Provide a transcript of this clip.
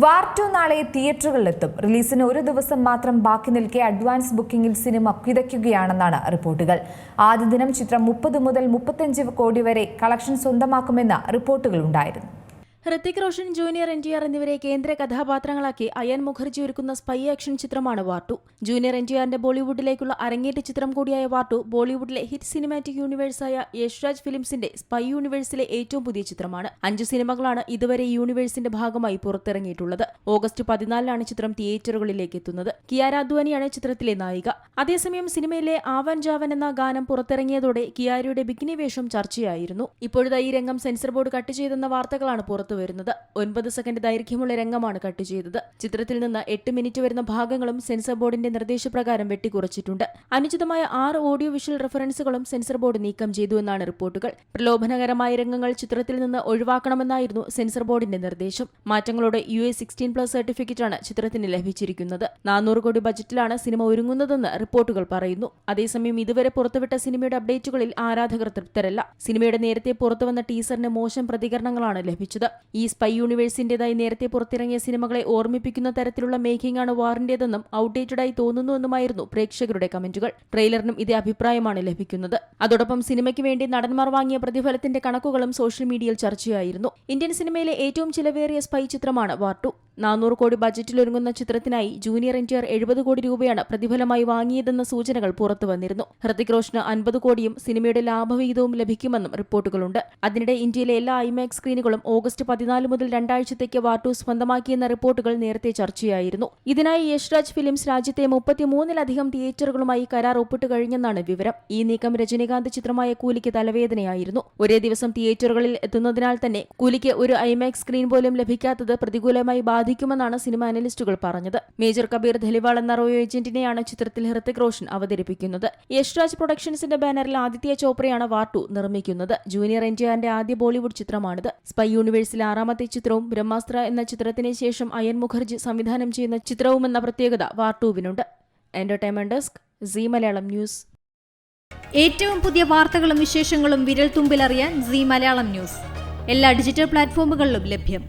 വാർ to നാളെ തിയേറ്ററുകളിലെത്തും. റിലീസിന് ഒരു ദിവസം മാത്രം ബാക്കി നിൽക്കെ അഡ്വാൻസ് ബുക്കിംഗിൽ സിനിമ കിതയ്ക്കുകയാണെന്നാണ് റിപ്പോർട്ടുകൾ. ആദ്യ ദിനം ചിത്രം മുപ്പത് മുതൽ മുപ്പത്തഞ്ച് കോടി വരെ കളക്ഷൻ സ്വന്തമാക്കുമെന്ന റിപ്പോർട്ടുകളുണ്ടായിരുന്നു. Hrithik Roshan junior N T R എന്നിവരെ കേന്ദ്ര കഥാപാത്രങ്ങളാക്കി അയൻ മുഖർജി ഒരുക്കുന്ന സ്പൈ ആക്ഷൻ ചിത്രമാണ് വാർട്ടു ജൂനിയർ എൻ ടി ആറിന്റെ ബോളിവുഡിലേക്കുള്ള അരങ്ങേറ്റ ചിത്രം കൂടിയായ വാർട്ടു ബോളിവുഡിലെ ഹിറ്റ് സിനിമാറ്റിക് യൂണിവേഴ്സായ യശ്രാജ് ഫിലിംസിന്റെ സ്പൈ യൂണിവേഴ്സിലെ ഏറ്റവും പുതിയ ചിത്രമാണ്. അഞ്ച് സിനിമകളാണ് ഇതുവരെ യൂണിവേഴ്സിന്റെ ഭാഗമായി പുറത്തിറങ്ങിയിട്ടുള്ളത്. ഓഗസ്റ്റ് പതിനാലിനാണ് ചിത്രം തിയേറ്ററുകളിലേക്ക് എത്തുന്നത്. കിയാര അദ്വാനിയാണ് ചിത്രത്തിലെ നായിക. അതേസമയം സിനിമയിലെ ആവൻ ജാവൻ എന്ന ഗാനം പുറത്തിറങ്ങിയതോടെ കിയാരയുടെ ബിക്കിനി വേഷം ചർച്ചയായിരുന്നു. ഇപ്പോഴത്തെ ഈ രംഗം സെൻസർ ബോർഡ് കട്ട് ചെയ്തെന്ന വാർത്തകളാണ് പുറത്തുവരുന്നത് ഒൻപത് സെക്കൻഡ് ദൈർഘ്യമുള്ള രംഗമാണ് കട്ട് ചെയ്തത്. ചിത്രത്തിൽ നിന്ന് എട്ട് മിനിറ്റ് വരുന്ന ഭാഗങ്ങളും സെൻസർ ബോർഡിന്റെ നിർദ്ദേശപ്രകാരം വെട്ടിക്കുറച്ചിട്ടുണ്ട്. അനുചിതമായ ആറ് ഓഡിയോ വിഷ്വൽ റെഫറൻസുകളും സെൻസർ ബോർഡ് നീക്കം ചെയ്തു എന്നാണ് റിപ്പോർട്ടുകൾ. പ്രലോഭനകരമായ രംഗങ്ങൾ ചിത്രത്തിൽ നിന്ന് ഒഴിവാക്കണമെന്നായിരുന്നു സെൻസർ ബോർഡിന്റെ നിർദ്ദേശം. മാറ്റങ്ങളോടെ യു എ സിക്സ്റ്റീൻ പ്ലസ് സർട്ടിഫിക്കറ്റാണ് ചിത്രത്തിന് ലഭിച്ചിരിക്കുന്നത്. നാനൂറ് കോടി ബജറ്റിലാണ് സിനിമ ഒരുങ്ങുന്നതെന്ന് റിപ്പോർട്ടുകൾ പറയുന്നു. അതേസമയം ഇതുവരെ പുറത്തുവിട്ട സിനിമയുടെ അപ്ഡേറ്റുകളിൽ ആരാധകർ തൃപ്തരല്ല. സിനിമയുടെ നേരത്തെ പുറത്തുവന്ന ടീസറിന് മോശം പ്രതികരണങ്ങളാണ് ലഭിച്ചത്. ഈ സ്പൈ യൂണിവേഴ്സിന്റേതായി നേരത്തെ പുറത്തിറങ്ങിയ സിനിമകളെ ഓർമ്മിപ്പിക്കുന്ന തരത്തിലുള്ള മേക്കിംഗ് ആണ് വാറിന്റേതെന്നും ഔട്ട്ഡേറ്റഡായി തോന്നുന്നുവെന്നുമായിരുന്നു പ്രേക്ഷകരുടെ കമന്റുകൾ. ട്രെയിലറിനും ഇതേ അഭിപ്രായമാണ് ലഭിക്കുന്നത്. അതോടൊപ്പം സിനിമയ്ക്ക് വേണ്ടി നടന്മാർ വാങ്ങിയ പ്രതിഫലത്തിന്റെ കണക്കുകളും സോഷ്യൽ മീഡിയയിൽ ചർച്ചയായിരുന്നു. ഇന്ത്യൻ സിനിമയിലെ ഏറ്റവും ചിലവേറിയ സ്പൈ ചിത്രമാണ് വാർ ടു. നാനൂറ് കോടി ബജറ്റിൽ ഒരുങ്ങുന്ന ചിത്രത്തിനായി ജൂനിയർ എൻ ടി ആർ എഴുപത് കോടി രൂപയാണ് പ്രതിഫലമായി വാങ്ങിയതെന്ന സൂചനകൾ പുറത്തു വന്നിരുന്നു. ഹൃതിക് റോഷന് അൻപത് കോടിയും സിനിമയുടെ ലാഭവിഹിതവും ലഭിക്കുമെന്നും റിപ്പോർട്ടുകളുണ്ട്. അതിനിടെ ഇന്ത്യയിലെ എല്ലാ ഐമാക്സ് സ്ക്രീനുകളും ഓഗസ്റ്റ് പതിനാല് മുതൽ രണ്ടാഴ്ചത്തേക്ക് വാർട്ടു സ്വന്തമാക്കിയെന്ന റിപ്പോർട്ടുകൾ നേരത്തെ ചർച്ചയായിരുന്നു. ഇതിനായി യശ്രാജ് ഫിലിംസ് രാജ്യത്തെ മുപ്പത്തിമൂന്നിലധികം തിയേറ്ററുകളുമായി കരാർ ഒപ്പിട്ട് കഴിഞ്ഞെന്നാണ് വിവരം. ഈ നീക്കം രജനീകാന്ത് ചിത്രമായ കൂലിക്ക് തലവേദനയായിരുന്നു. ഒരേ ദിവസം തിയേറ്ററുകളിൽ എത്തുന്നതിനാൽ തന്നെ കൂലിക്ക് ഒരു ഐമാക്സ് സ്ക്രീൻ പോലും ലഭിക്കാത്തത് പ്രതികൂലമായി ബാധിക്കുമെന്നാണ് സിനിമ അനലിസ്റ്റുകൾ പറഞ്ഞത്. മേജർ കബീർ ധലിവാൾ എന്ന റോയോ ഏജന്റിനെയാണ് ചിത്രത്തിൽ ഹൃത്തിക് റോഷൻ അവതരിപ്പിക്കുന്നത്. യശ്രാജ് പ്രൊഡക്ഷൻസിന്റെ ബാനറിൽ ആദിത്യ ചോപ്രയാണ് വാർട്ടു നിർമ്മിക്കുന്നത്. ജൂനിയർ എൻ ആദ്യ ബോളിവുഡ് ചിത്രമാണിത്. സ്പൈ യൂണിവേഴ്സിലെ ആറാമത്തെ ചിത്രവും ബ്രഹ്മാസ്ത്ര എന്ന ചിത്രത്തിന് ശേഷം അയൻ മുഖർജി സംവിധാനം ചെയ്യുന്ന ചിത്രവുമെന്ന പ്രത്യേകത വാർട്ടുവിനുണ്ട് entertainment desk Zee Malayalam news. ഏറ്റവും പുതിയ വാർത്തകളും വിശേഷങ്ങളും വിരൽ തുമ്പിലറിയാൻ സി മലയാളം ന്യൂസ്. എല്ലാ ഡിജിറ്റൽ പ്ലാറ്റ്ഫോമുകളിലും ലഭ്യം.